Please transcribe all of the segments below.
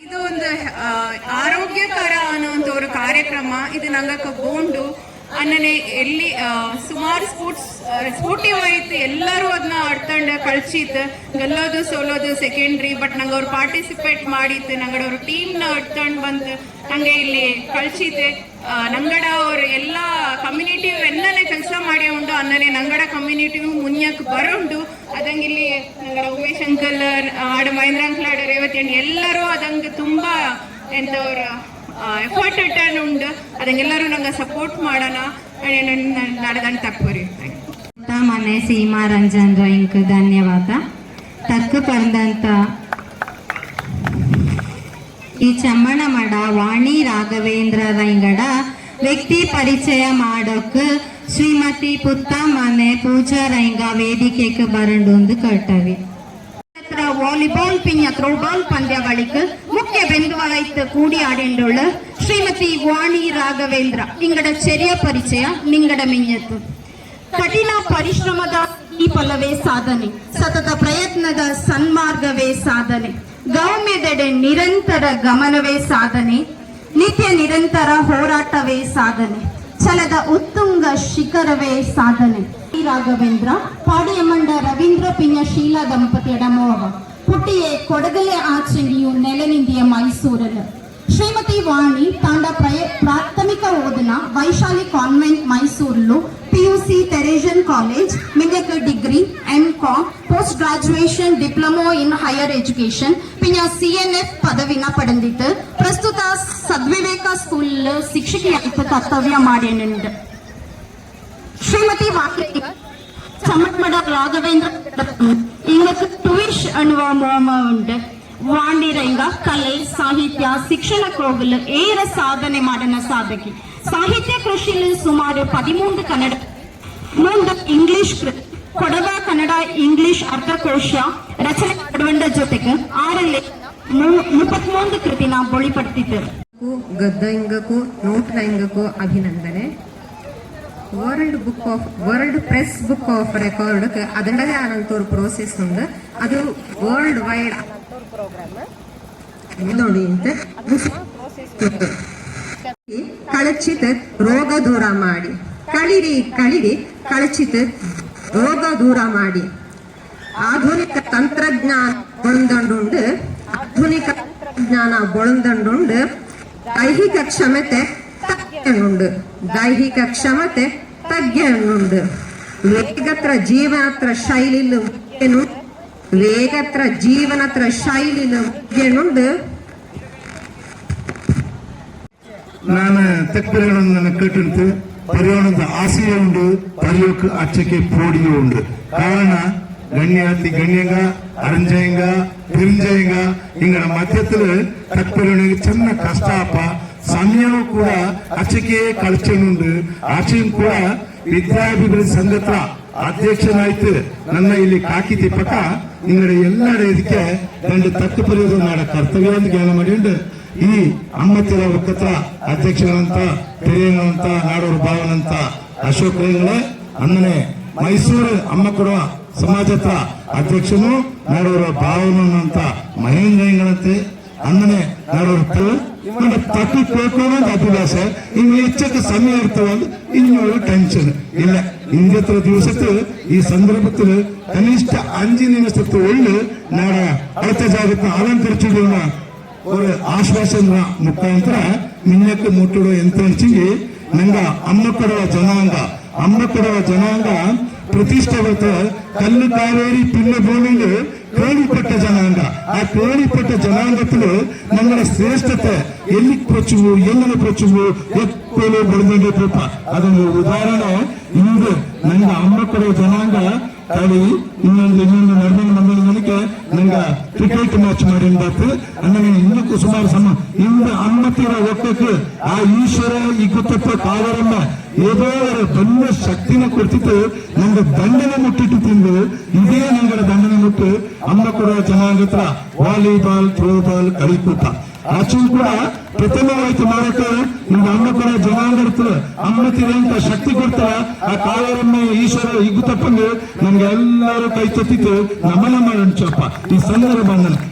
ಇದು ಒಂದು ಆರೋಗ್ಯಕರ ಅನ್ನುವಂಥ ಒಂದು ಕಾರ್ಯಕ್ರಮ. ಇದು ನಂಗಕ್ಕ ಬೋಂಡು. ಅನ್ನನೆ ಎಲ್ಲಿ ಸುಮಾರು ಸ್ಪೋರ್ಟ್ಸ್ ಸ್ಪೋರ್ಟಿವ್ ಹೋಯ್ತು. ಎಲ್ಲರೂ ಅದನ್ನ ಆಡ್ತಂಡ ಕಳ್ಸಿತ್ತು. ಗೆಲ್ಲೋದು ಸೋಲೋದು ಸೆಕೆಂಡ್ರಿ ಬಟ್ ನಂಗೆ ಅವ್ರು ಪಾರ್ಟಿಸಿಪೇಟ್ ಮಾಡಿತ್ತು. ನಂಗಡವ್ರ ಟೀಮ್ನ ಅಡ್ತಂಡ್ ಬಂದು ನಂಗೆ ಇಲ್ಲಿ ಕಳ್ಸಿತ್ತು ಆ, ನಂಗಡ ಅವ್ರ ಎಲ್ಲ ಕಮ್ಯುನಿಟಿ ಎಲ್ಲನೇ ಕೆಲಸ ಮಾಡಿ ಉಂಡು ಅನ್ನನೆ ನಂಗಡ ಕಮ್ಯುನಿಟಿ ಮುನ್ಯಕ್ಕೆ ಬರುಂಡು. ಅದಂಗೆ ಇಲ್ಲಿ ನಂಗಡ ಉಮೇಶ್ ಅಂಕಲ್ ಆಡ ಮಹೇಂದ್ರ ಅಂಕಲ್, ಆಡ ರೇವತಿ ಅಣ್ಣ ಎಲ್ಲರೂ ಅದಂಗೆ ತುಂಬ ಎಂತವ್ರ ಎಫರ್ಟ್ ಇಟ್ಟು ಉಂಡು. ಅದಂಗೆಲ್ಲರೂ ನಂಗೆ ಸಪೋರ್ಟ್ ಮಾಡೋಣ. ನಡೆದಂಗೆ ತಪ್ಪರಿ ಮನೆ ಸೀಮಾ ರಂಜನ್ ಇಂಕ್ ಧನ್ಯವಾದ. ತಕ್ಕ ಪಡೆದಂತ ಕೋಟಿ ಚಮ್ಮನ ಮಡ ವಾಣಿ ರಾಘವೇಂದ್ರ ರಂಗಡ ವ್ಯಕ್ತಿ ಪರಿಚಯ ಮಾಡೋಕ್ ஸ்ரீமதி புத்தாமனே பூஜா ரைங்கா வேதிக்கைக்கு பரண்டு வந்து கேட்டவி வாலிபால் பின்ய த்ரோபால் பந்தயவழிக்கு முக்கிய பெந்துவளைத்து கூடி ஆடிண்டுள்ள ஸ்ரீமதி வாணி ராகவேந்திரா நீங்கட செரிய பரிச்சய நிங்கட ಮಿಂಜತ್ತು ಕಠಿಣ ಪರಿಶ್ರಮದ ಈ ಫಲವೇ ಸಾಧನೆ ಸತತ ಪ್ರಯತ್ನದ ಸನ್ಮಾರ್ಗವೇ ಗೌಮ್ಯದೆಡೆ ನಿರಂತರ ಗಮನವೇ ಸಾಧನೆ, ನಿತ್ಯ ನಿರಂತರ ಹೋರಾಟವೇ ಸಾಧನೆ, ಛಲದ ಉತ್ತುಂಗ ಶಿಖರವೇ ಸಾಧನೆ. ರಾಘವೇಂದ್ರ ಪಾಡಿಯಮಂಡ ರವೀಂದ್ರ ಪಿನ್ಯ ಶೀಲಾ ದಂಪತಿಯಡ ಪುಟ್ಟಿಯೇ ಕೊಡಗಲೆ ಆಚೆಂಗಿಯು ನೆಲೆನಿಂದಿಯ ಮೈಸೂರಲ್ಲ ಶ್ರೀಮತಿ ವಾಣಿ, ತಾಂಡ ಪ್ರಯ, ಪ್ರಾಥಮಿಕ ಓದನ, ವೈಶಾಲಿ ಕಾನ್ವೆಂಟ್ ಮೈಸೂರ್ಲು PUC Teresian college ಮಿಂಗಕ degree, M Com post graduation diploma in higher education ಪಿಂಜ ಸಿ ಎನ್ ಎಫ್ ಪದವಿನ ಪಡೆದಿತ್ತು ಪ್ರಸ್ತುತ ಸದ್ವಿವೇಕ ಸ್ಕೂಲ್ ಶಿಕ್ಷಕಿಯಾಗಿ ಕರ್ತವ್ಯ ಮಾಡೇನುಂಡು ಶ್ರೀಮತಿ ವಾಣಿ ಚಮ್ಮಟ್ಮಡ ರಾಘವೇಂದ್ರ ಇಂಗಕ್ಕೆ ಟ್ವಿಶ್ ಅನ್ನುವ ಮೋಮ ಉಂಟು ವಾಂಡಿರಂಗ ಕಲೆ ಸಾಹಿತ್ಯ ಶಿಕ್ಷಣ ಕೋಗಲು ಏರ ಸಾಧನೆ ಮಾಡನ ಸಾಧಕಿ ಸಾಹಿತ್ಯ ಕೃಷಿಯಲ್ಲಿ ಸುಮಾರು ಪದಿಮೂಂದು ಕನ್ನಡ ಮೂಂದು ಇಂಗ್ಲಿಷ್ ಕೃ- ಕೊಡವ ಕನ್ನಡ ಇಂಗ್ಲಿಷ್ ಅರ್ಥಕೋಶ ರಚನೆ ಪಡುವಂಡ ಜೊತೆಗೆ ಆರಲ್ಲಿ ಮುಪ್ಪತ್ಮೂಂದು ಕೃತಿನ ಬೊಳಿಪಡ್ತಿದ್ದರು. ಗದ್ದ ಇಂಗಕ್ಕೂ ನೋಟ್ನ ಇಂಗಕ್ಕೂ ಅಭಿನಂದನೆ world book of world press book of record ಅದರದೇ ಆದಂತ ಪ್ರೋಸೆಸ್ ಒಂದು ಅದು ವರ್ಲ್ಡ್ ವೈಡ್ ನೋಡಿ ಅಂತ. ಕಳಚಿತ ರೋಗ ದೂರ ಮಾಡಿ. ಕಳಿರಿ ಕಳಿರಿ ಕಳಚಿತ ರೋಗ ದೂರ ಮಾಡಿ ಆಧುನಿಕ ತಂತ್ರಜ್ಞಾನ ಒಳಗೊಂಡುಂಡು ಆಧುನಿಕ ತಂತ್ರಜ್ಞಾನ ಒಳಗೊಂಡುಂಡು ದೈಹಿಕ ಕ್ಷಮತೆ ತಗ್ಗೆನುಂಡು ದೈಹಿಕ ಕ್ಷಮತೆ ತಗ್ಗೆನುಂಡು ವೇಗತ್ರ ಜೀವನತ್ರ ಶೈಲಿಲು ಮುಖ್ಯನು, ವೇಗತ್ರ ಜೀವನತ್ರ ಶೈಲಿಲು ಮುಖ್ಯನುಂಡು ನಾನು ತಕ್ಬರಗಳನ್ನು ಕಟ್ಟಿರ್ತೀನಿ പരലോകത്ത് ആശയുണ്ട് പരലോക്ക് അച്ചയ്ക്ക് പോടിയുണ്ട് ಕಾರಣ, ಗಣ್ಯಾತಿ ಗಣ್ಯಂಗ, ಅರಂಜಯಂಗ ಪಿರಂಜಯಂಗ ಇಂಗನ ಮಧ್ಯದಲ್ಲಿ ತಪ್ಪಲಿಗೆ ಚೆನ್ನ ಕಷ್ಟಪ ಸಮಯವು ಕೂಡ ಅಚ್ಚಕ್ಕೆ ಕಳಚನುಂಡು ಆಚೆಯೂ ಕೂಡ ವಿದ್ಯಾಭಿವೃದ್ಧಿ ಸಂಘದ ಅಧ್ಯಕ್ಷನಾಯ್ತು ನನ್ನ ಇಲ್ಲಿ ಕಾಕಿ ತಿಪ್ಪಕ ನಿಂಗಡೆ ಎಲ್ಲರ ಇದಕ್ಕೆ ದಂಡು ತಪ್ಪು ಪರಿಯೋದು ನಾಡ ಕರ್ತವ್ಯವನ್ನು ಜ್ಞಾನ ಮಾಡಿಂಡು ಈ ಅಮ್ಮತ್ತಿರ ಒಕ್ಕತ್ರ ಅಧ್ಯಕ್ಷರಾದಂತ ಹಿರಿಯರಂತ, ನಾಡೋರು ಭಾವನಂತ ಅಶೋಕ್ ರೇಂಗ್ಳೆ ಮೈಸೂರು ಅಮ್ಮ ಕೊಡುವ ಸಮಾಜದ ಅಧ್ಯಕ್ಷನು, ನಾಡೋರ ಭಾವನು ಅಂತ ಮಹೇಂದ್ರ ರೇಂಗಳಂತೆ ಅಂದನೆ ನಾಡೋರು ನನ್ನ ತಪ್ಪಿ ಕೇಳ್ಕೊಳ್ಳೋದು ಅಭ್ಯಾಸ ಇನ್ನು ಹೆಚ್ಚಕ್ಕೆ ಸಮಯ ಇರ್ತವಂದ್ರೆ ಇನ್ನೊಂದು ಟೆನ್ಷನ್ ಇಲ್ಲ ಹಿಂದತ್ರ ದಿವಸತ್ತು ಈ ಸಂದರ್ಭದಲ್ಲಿ ಕನಿಷ್ಠ ಅಂಜಿ ಒಳ್ಳೆ ನಾಡ ಅರ್ಥ ಜಾಗತ್ತ ಅಲಂಕರಿಸಿದ ஒரு ಆಶ್ವಾಸನ ಮುಖಾಂತರ ನಿನ್ನಕ್ಕೆ ಮುಟ್ಟುಡು ಎಂತ ಹಂಚಿಗೆ ನಂಗ ಅಮ್ಮ ಕೊಡುವ ಜನಾಂಗ, ಅಮ್ಮ ಕೊಡುವ ಜನಾಂಗ ಪ್ರತಿಷ್ಠಾಗತ ಕಲ್ಲು ಕಾವೇರಿ ಪಿಲ್ಲು ಭೂಮಿಲಿ ಕೋಳಿಪಟ್ಟ ಜನಾಂಗ. ಆ ಕೋಳಿಪಟ್ಟ ಜನಾಂಗತ್ಲು ನಮ್ಮ ಶ್ರೇಷ್ಠತೆ ಎಲ್ಲಿ ಪ್ರಚುವು ಎಲ್ಲ ಪ್ರಚುವು ಎಕ್ಕೋಲು ಬೆಳೆದಂಗೆ ಅದೊಂದು ಉದಾಹರಣೆ, ಇಂದು ನನ್ನ ಅಮ್ಮ ಕೊಡುವ ಜನಾಂಗ ಕಳಿ ಇನ್ನೊಂದು ಇನ್ನೊಂದು ನಡೆದ ಬಂದ ನನಗೆ ನಂಗೆ ಕ್ರಿಕೆಟ್ ಮ್ಯಾಚ್ ಮಾಡಿಂದಾತು ನನಗೆ ಇನ್ನಕ್ಕೂ ಸುಮಾರು ಸಮ ಇಂದು ಅಮ್ಮತ್ತಿರ ಒಕ್ಕಕ್ಕೆ ಆ ಈಶ್ವರ ಈ ಗುತ್ತಪ್ಪ ಕಾವರಮ್ಮ ஏதோ ஒரு பெரிய சக்தினை கொடுத்துட்டு நம்ம ದಂಡನೆ ಮುಟ್ಟಿಟ್ಟು ತಿಂದು ಇದೇ ನಂಗಡ ದಂಡನೆ ಮುಟ್ಟು ಅಮ್ಮ ಕೂಡ ಜನಾಂಗತ್ರ ವಾಲಿಬಾಲ್ ಥ್ರೋಬಾಲ್ ಕಲಿಕೂಟ ಆಚೆಗೂ ಕೂಡ ಪ್ರಥಮವಾಯ್ತು ಮಾಡಕ್ಕೆ ನಿಮ್ಮ ಅಮ್ಮ ಕೂಡ ಜನಾಂಗತ್ರ ಅಮ್ಮ ತಿರಂತ ಶಕ್ತಿ ಕೊಡ್ತಾರ ಆ ಕಾವೇರಮ್ಮ ಈಶ್ವರ ಇಗು ತಪ್ಪಂದು ನಮ್ಗೆ ಎಲ್ಲರೂ ಕೈ ತತ್ತಿತ್ತು ನಮನ ಮಾಡೋಣ ಈ ಸಂದರ್ಭ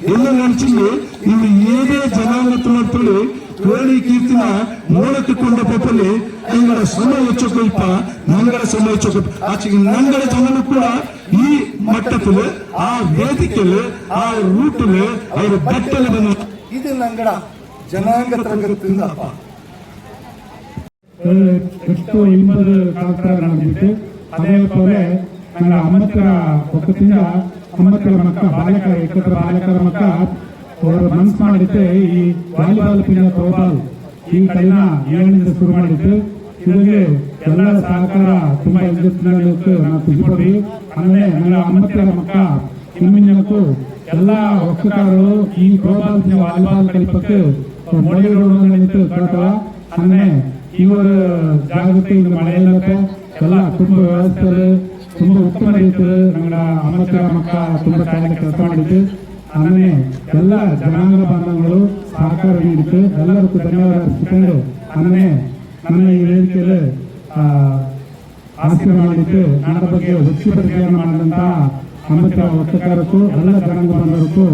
ಎಲ್ಲ ನೆನಚಿಂದು ನೀವು ಏನೇ ಜನಾಂಗತ್ರ ನೋಡ್ಕೊಳ್ಳಿ ಕೋಳಿ ಕೀರ್ತಿನ ನೋಡತುಕೊಂಡ ಪೊಪ್ಪಲ್ಲಿ ನಂಗಡ ಶ್ರಮ ಹೆಚ್ಚಕೊಲ್ಪ ನಂಗಡ ಶ್ರಮ ಹೆಚ್ಚಕೊಲ್ಪ ಆಚೆಗೆ ನಂಗಡ ಜನರು ಕೂಡ ಈ ಮಟ್ಟದಲ್ಲಿ ಆ ವೇದಿಕೆಯಲ್ಲಿ ಆ ರೂಟಲ್ಲಿ ಅವರು ಬಟ್ಟಲು ಬಂದು ಇದು ನಂಗಡ ಜನಾಂಗ ತರಗತಿಯಿಂದ ಎಷ್ಟು ಹಿಂಬದ ಕಾಲ್ತಾರ ನಡೆದಿತ್ತು ಅದೇ ಪೋಲೆ ನಂಗೆ ಅಮ್ಮತ್ತರ ಪಕ್ಕದಿಂದ ಅಮ್ಮತ್ತರ ಮಕ್ಕ ಬಾಲಕರ ಏಕತ್ರ ಬಾಲಕರ ಮಕ್ಕ ಅವರು ಮನ್ಸು ಮಾಡಿದ್ದೆ ಈ ವಾಲಿಬಾಲ್ ಪಿನ್ನ ಥ್ರೋಬಾಲ್ ಈ ಕೈನ ಏಳಿಂದ ಶುರು ಮಾಡಿದ್ದು ಇದಕ್ಕೆ ಎಲ್ಲರ ಸಹಕಾರ ತುಂಬಾ ಇದ್ದಕ್ಕೆ ನಾವು ಖುಷಿಪಡಿ ಅಂದ್ರೆ ನನ್ನ ಅಮ್ಮತ್ತರ ಮಕ್ಕ ಇಮ್ಮಿನಕ್ಕೂ ಎಲ್ಲ ಒಕ್ಕಕಾರರು ಈ ಥ್ರೋಬಾಲ್ ವಾಲಿಬಾಲ್ ಕಲಿಪಕ್ಕೆ ಮೊದಲ ನಿಂತು ಅಂದ್ರೆ ಇವರ ಜಾಗೃತಿ ಮಳೆ ಇಲ್ಲತ್ತೆ ಎಲ್ಲ ಕುಟುಂಬ ವ್ಯವಸ್ಥೆ ತುಂಬಾ ಉತ್ತಮ ರೀತಿಯಲ್ಲಿ ನಮ್ಮ ಅಮ್ಮತ್ತರ ಮಕ್ಕ ತುಂಬಾ ಚೆನ್ನಾಗಿ ಕೆಲಸ ಮಾಡಿದ್ದು. ಆಮೇಲೆ ಎಲ್ಲ ಜನಾಂಗ ಬಾಂಧವರು ಸಹಕಾರ ನೀಡಿತು ಎಲ್ಲರಿಗೂ ಧನ್ಯವಾದ ಅರ್ಪಿಸಿಕೊಂಡು ಆಮೇಲೆ ನನ್ನ ಈ ವೇದಿಕೆಯಲ್ಲಿ ಆಸ್ತಿ ಮಾಡಿದ್ದು ನನ್ನ ಬಗ್ಗೆ ಹೆಚ್ಚು ವೃತ್ತಿಪರಿಕೆಯನ್ನು ಮಾಡಿದಂತಹ ಅಮೃತ ವರ್ತಕರಕ್ಕೂ ಎಲ್ಲ ಜನಾಂಗ ಬಾಂಧವರಿಗೂ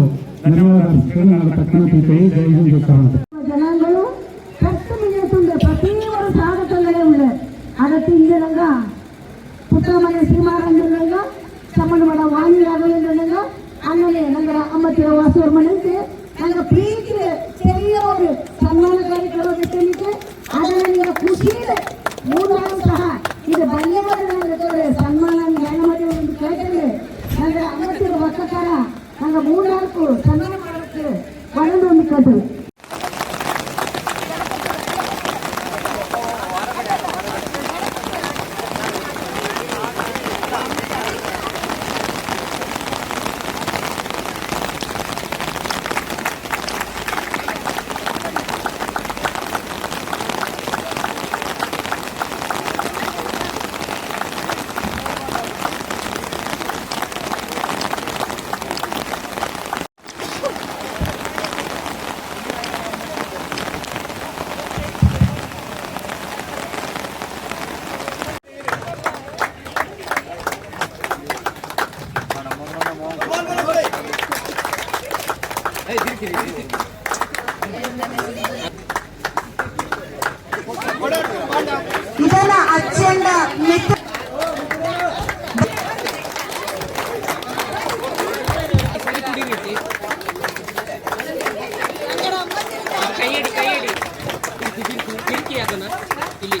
ಧನ್ಯವಾದ ಅರ್ಪಿಸಿಕೊಂಡು ನನ್ನ ತಕ್ಷಣ ತಿಂತೀವಿ ಜೈ ಹಿಂದ್ ಕಾಣುತ್ತೆ ಜನಾಂಗಗಳು ಅದಕ್ಕೆ ಹಿಂದಿರಂಗ ಪುತ್ರ ಮನೆ ಸೀಮಾರಂಗ ಸಂಬಂಧಪಟ್ಟ ವಾಯು ಆಗಲಿ ಆಮೇಲೆ ನಂಗರ ಅಮ್ಮತ್ತಿರ ವಾಸುವರ್ ಮನೆಗೆ ನಂಗ ಪ್ರೀತಿ ಒಂದು ಸನ್ಮಾನ ಕಾರ್ಯಕ್ರಮ ಬೆಟ್ಟಲಿಕ್ಕೆ ಇದನ್ನ ಅಚ್ಚಂಡ ಮೆತ್ತ ಕೈಯಡಿ ಕೈಯಡಿ ಕಿಟಕಿ ಅದನ್ನ ಇಲ್ಲಿ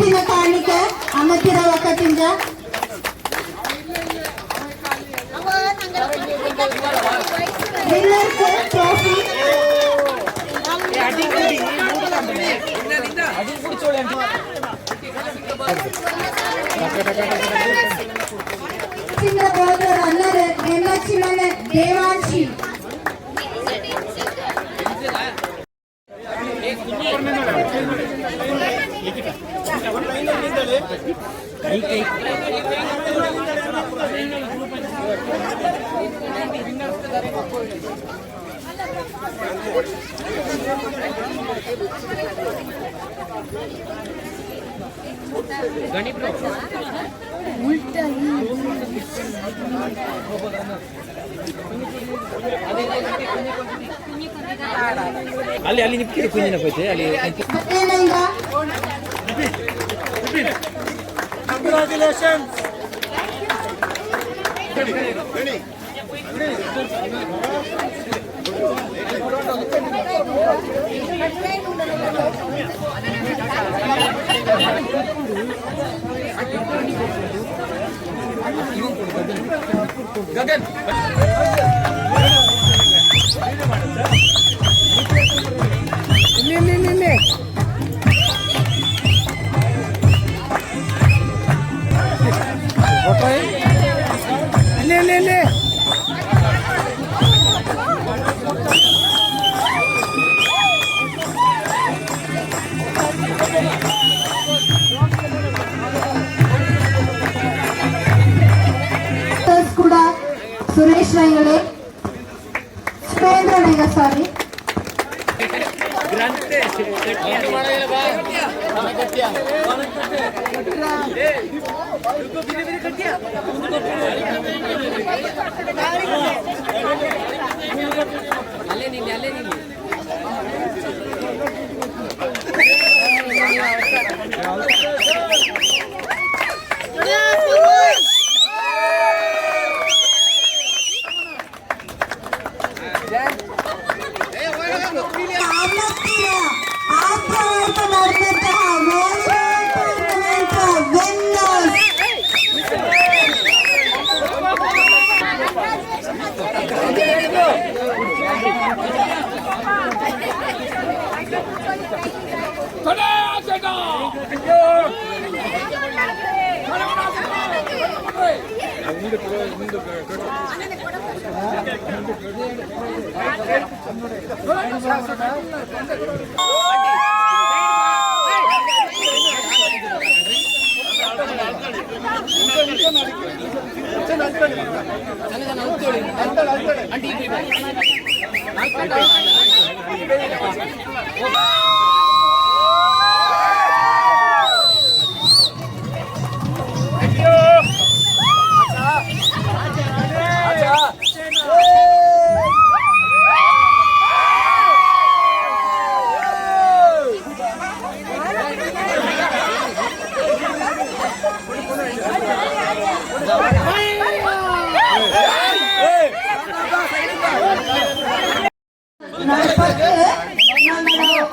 ನೆನಪಿನ ಕಾಣಿಕೆ ಅಮ್ಮತ್ತಿರ ಒಕ್ಕಟ್ಟಿಂದ ವಿನ್ನರ್ಸ್ ಟ್ರೋಫಿ ಚಿನ್ನ ಬೋಧರ ಅಲ್ಲದೆ ಹೆಣ್ಣಚ್ಚಿ ಅಲ್ಲಿ ಅಲ್ಲಿ ನಿಪ್ಕಿರಿ ಕುಂಜಿನ ಪೈತೆ ಅಲ್ಲಿ ಏನಂಗ ಗಗನ್ ಇಲ್ಲಿ ಇಲ್ಲಿ ಕೂಡ ಸುರೇಶ್ ರೈಗಳೇ ಸುರೇಂದ್ರ ರೈಗ ಸಾರಿ ಅಲ್ಲೇ ನಿಲ್ಲಿ ಅಲ್ಲೇ ನಿಲ್ಲಿ ಮುಂದೆ అంటే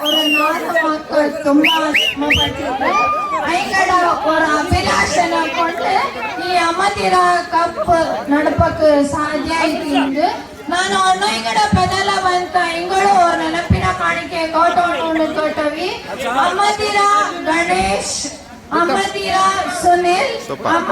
ஒரு நாட்டு மக்கள் ತುಂಬಾ ಶ್ರಮಪಟ್ಟಿದ್ರು ಐಂಗಡ ஒரு ಅಭಿಲಾಷನ ಕೊಂಡು ಈ ಅಮತಿರ ಕಪ್ ನಡಪಕ್ ಸಾಧ್ಯ ಆಯ್ತು ನಾನು ಅನ್ನೋಂಗಡ ಬದಲವಂತ ಇಂಗಳು ಅವ್ರ ನೆನಪಿನ ಕಾಣಿಕೆ ಕೋಟೋಕೊಂಡು ಕೊಟ್ಟವಿ ಅಮ್ಮತಿರ ಗಣೇಶ್ ಅಮ್ಮತಿರ ಸುನಿಲ್ ಅಮ್ಮ